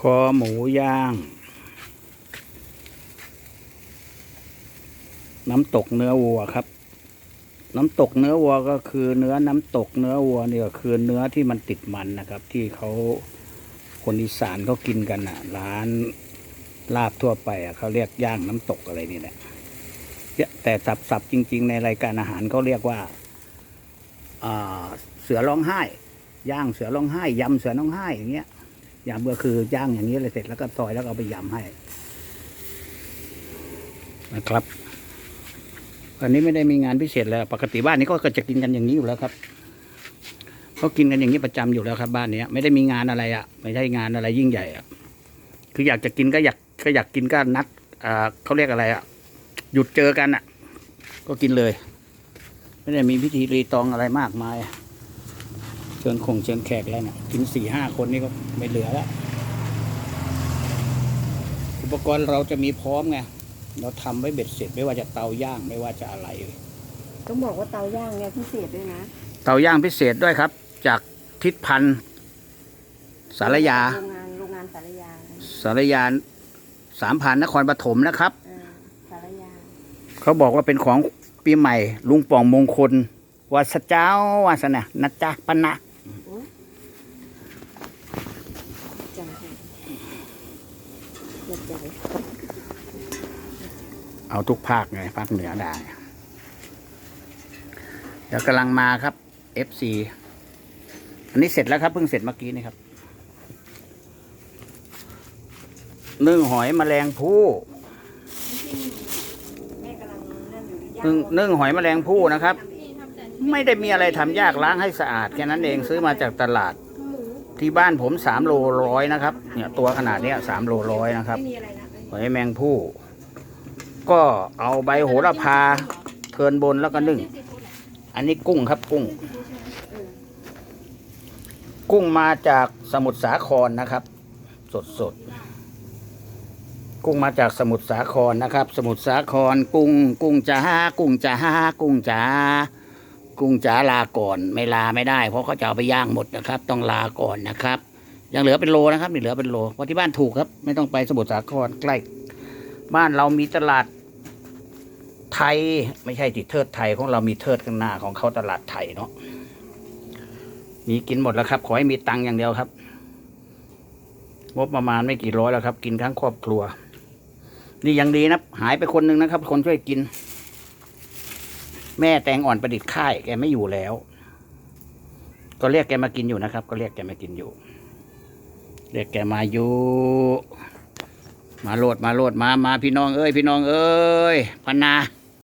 คอหมูย่าง น้ำตกเนื้อวัวครับ น้ำตกเนื้อวัวก็คือเนื้อน้ำตกเนื้อวัวเนี่ยก็คือเนื้อที่มันติดมันนะครับ ที่เขาคนอีสานเขากินกันอะ ร้านลาบทั่วไปอะเขาเรียกย่างน้ำตกอะไรนี่แหละแต่สับๆจริง ๆ ในรายการอาหารเขาเรียกว่าเสือร้องไห้ ย่างเสือร้องไห้ยำเสือร้องไห้อย่างเงี้ย ยำก็คือย่างอย่างนี้เลยเสร็จแล้วก็ซอยแล้วเอาไปยำให้ นะครับอันนี้ไม่ได้มีงานพิเศษแล้ว ปกติบ้านนี้ก็จะกินกันอย่างนี้อยู่แล้วครับเขากินกันอย่างนี้ประจำอยู่แล้วครับ บ้านเนี้ยไม่ได้มีงานอะไรอะ ไม่ใช่งานอะไรยิ่งใหญ่อะคืออยากจะกินก็อยากก็อยากกินก็นัดอ่าเขาเรียกอะไรอะ หยุดเจอกันอะ ก็กินเลย ไม่ได้มีพิธีรีตองอะไรมากมาย เชิญคงเชิญแขกแล้วเนี่ยกินสี่ห้าคนนี่ก็ไม่เหลือแล้วอุปกรณ์เราจะมีพร้อมไงเราทำไว้เบ็ดเสร็จไม่ว่าจะเตาย่างไม่ว่าจะอะไรต้องบอกว่าเตาย่างเนี่ยพิเศษด้วยนะเตาย่างพิเศษด้วยครับ จากทิศพันธ์สารยาโรงงานโรงงานสารยานะสารยาสามพันนครปฐมนะครับเออสารยาเขาบอกว่าเป็นของปีใหม่ ลุงป่องมงคลวาสเจ้าวาสนะนะจ๊ะปะนะ จังเลย เอาทุกภาคไงภาคเหนือได้ เดี๋ยวกำลังมาครับ FC อันนี้เสร็จแล้วครับเพิ่งเสร็จเมื่อกี้นี่ครับนึ่งหอยแมลงภู่แม่กำลังนั่นอยู่ย่างนึ่งนึ่งหอยแมลงภู่นะครับ ไม่ได้มีอะไรทำยากล้างให้สะอาดแค่นั้นเองซื้อมาจากตลาด ที่บ้านผมสามโลร้อยนะครับ เนี่ยตัวขนาดเนี้ยสามโลร้อยนะครับไม่มีอะไรนะหอยแมงผู้ ก็เอาใบโหระพาเทินบนแล้วก็นึ่ง อันนี้กุ้งครับกุ้ง กุ้งมาจากสมุทรสาครนะครับ สดสดๆกุ้งมาจากสมุทรสาครนะครับ สมุทรสาครกุ้ง กุ้งจ้ากุ้งจ้ากุ้งจ้า กุ้งจ๋าลาก่อนไม่ลาไม่ได้ เพราะเขาจะเอาไปย่างหมดนะครับ ต้องลาก่อนนะครับ ยังเหลือเป็นโลนะครับนี่เหลือเป็นโลเพราะที่บ้านถูกครับ ไม่ต้องไปสมุทรสาครใกล้ บ้านเรามีตลาดไทยไม่ใช่ติดเทิดไทยของเรามีเทิดข้างหน้าของเขาตลาดไทยเนาะมีกินหมดแล้วครับ ขอให้มีตังค์อย่างเดียวครับงบประมาณไม่กี่ร้อยแล้วครับ กินทั้งครอบครัว นี่ยังดีนะ หายไปคนหนึ่งนะครับ คนช่วยกิน แม่แตงอ่อนประดิษฐ์ค่ายแกไม่อยู่แล้ว ก็เรียกแกมากินอยู่นะครับ ก็เรียกแกมากินอยู่ เรียกแกมาอยู่ มาโลดมาโลดมามาพี่น้องเอ้ยพี่น้องเอ้ยพนา